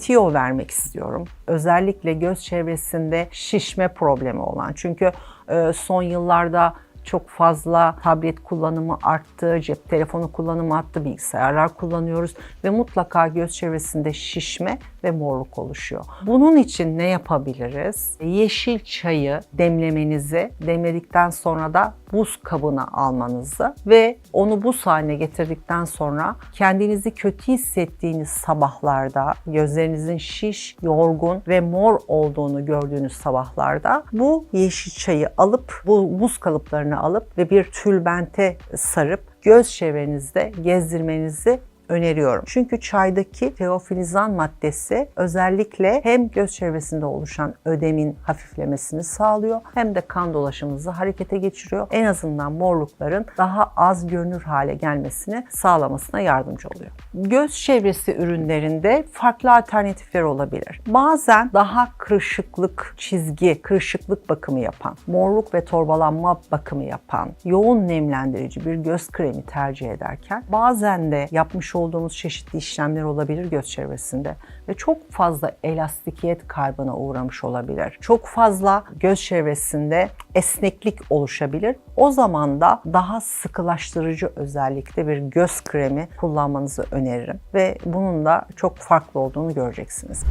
tiyo vermek istiyorum. Özellikle göz çevresinde şişme problemi olan. Çünkü e, son yıllarda çok fazla tablet kullanımı arttı, cep telefonu kullanımı arttı, bilgisayarlar kullanıyoruz ve mutlaka göz çevresinde şişme ve morluk oluşuyor. Bunun için ne yapabiliriz? Yeşil çayı demlemenizi, demledikten sonra da buz kabına almanızı ve onu buz haline getirdikten sonra kendinizi kötü hissettiğiniz sabahlarda, gözlerinizin şiş, yorgun ve mor olduğunu gördüğünüz sabahlarda bu yeşil çayı alıp bu buz kalıplarını alıp ve bir tülbente sarıp göz çevrenizde gezdirmenizi öneriyorum. Çünkü çaydaki teofilizan maddesi özellikle hem göz çevresinde oluşan ödemin hafiflemesini sağlıyor hem de kan dolaşımınızı harekete geçiriyor. En azından morlukların daha az görünür hale gelmesini sağlamasına yardımcı oluyor. Göz çevresi ürünlerinde farklı alternatifler olabilir. Bazen daha kırışıklık, çizgi, kırışıklık bakımı yapan, morluk ve torbalanma bakımı yapan, yoğun nemlendirici bir göz kremi tercih ederken bazen de yapmış olduğumuz çeşitli işlemler olabilir göz çevresinde ve çok fazla elastikiyet kaybına uğramış olabilir. Çok fazla göz çevresinde esneklik oluşabilir. O zaman da daha sıkılaştırıcı özellikte bir göz kremi kullanmanızı öneririm ve bunun da çok farklı olduğunu göreceksiniz.